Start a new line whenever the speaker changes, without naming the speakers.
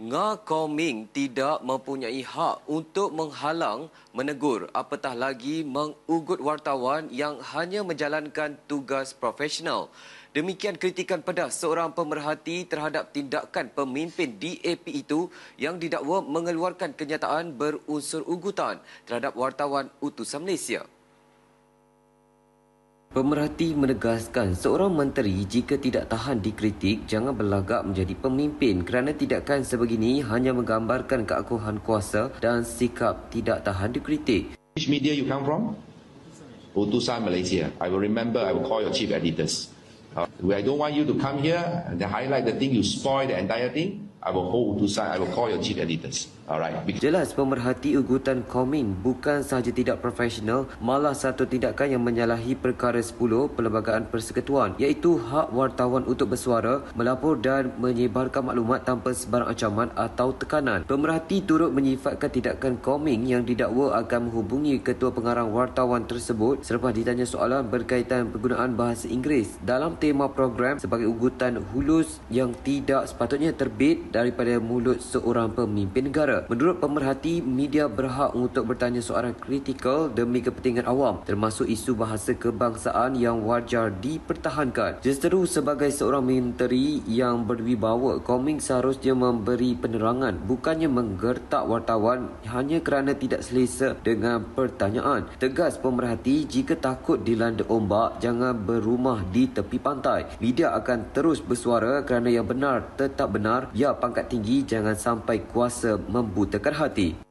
Nga Koming tidak mempunyai hak untuk menghalang, menegur apatah lagi mengugut wartawan yang hanya menjalankan tugas profesional. Demikian kritikan pedas seorang pemerhati terhadap tindakan pemimpin DAP itu yang didakwa mengeluarkan kenyataan berunsur ugutan terhadap wartawan utusan Malaysia. Pemerhati menegaskan seorang menteri jika tidak tahan dikritik jangan berlagak menjadi pemimpin kerana tindakan sebegini hanya menggambarkan keakuhan kuasa dan sikap tidak tahan dikritik.
Which media you come from? Utusan Malaysia. I will remember, I will call your chief editors. Uh, I don't want you to come here and highlight the thing, you spoil the entire thing. I will hold Utusan, I will call your chief editors. Alright.
Jelas pemerhati ugutan Komin bukan sahaja tidak profesional, malah satu tindakan yang menyalahi perkara 10 Perlembagaan Persekutuan iaitu hak wartawan untuk bersuara, melapor dan menyebarkan maklumat tanpa sebarang ancaman atau tekanan. Pemerhati turut menyifatkan tindakan Komin yang didakwa akan menghubungi ketua pengarang wartawan tersebut selepas ditanya soalan berkaitan penggunaan bahasa Inggeris dalam tema program sebagai ugutan hulus yang tidak sepatutnya terbit daripada mulut seorang pemimpin negara. Menurut pemerhati, media berhak untuk bertanya soalan kritikal demi kepentingan awam termasuk isu bahasa kebangsaan yang wajar dipertahankan. Justeru sebagai seorang menteri yang berwibawa, Koming seharusnya memberi penerangan bukannya menggertak wartawan hanya kerana tidak selesa dengan pertanyaan. Tegas pemerhati, jika takut dilanda ombak, jangan berumah di tepi pantai. Media akan terus bersuara kerana yang benar tetap benar, ya pangkat tinggi jangan sampai kuasa membutakan hati.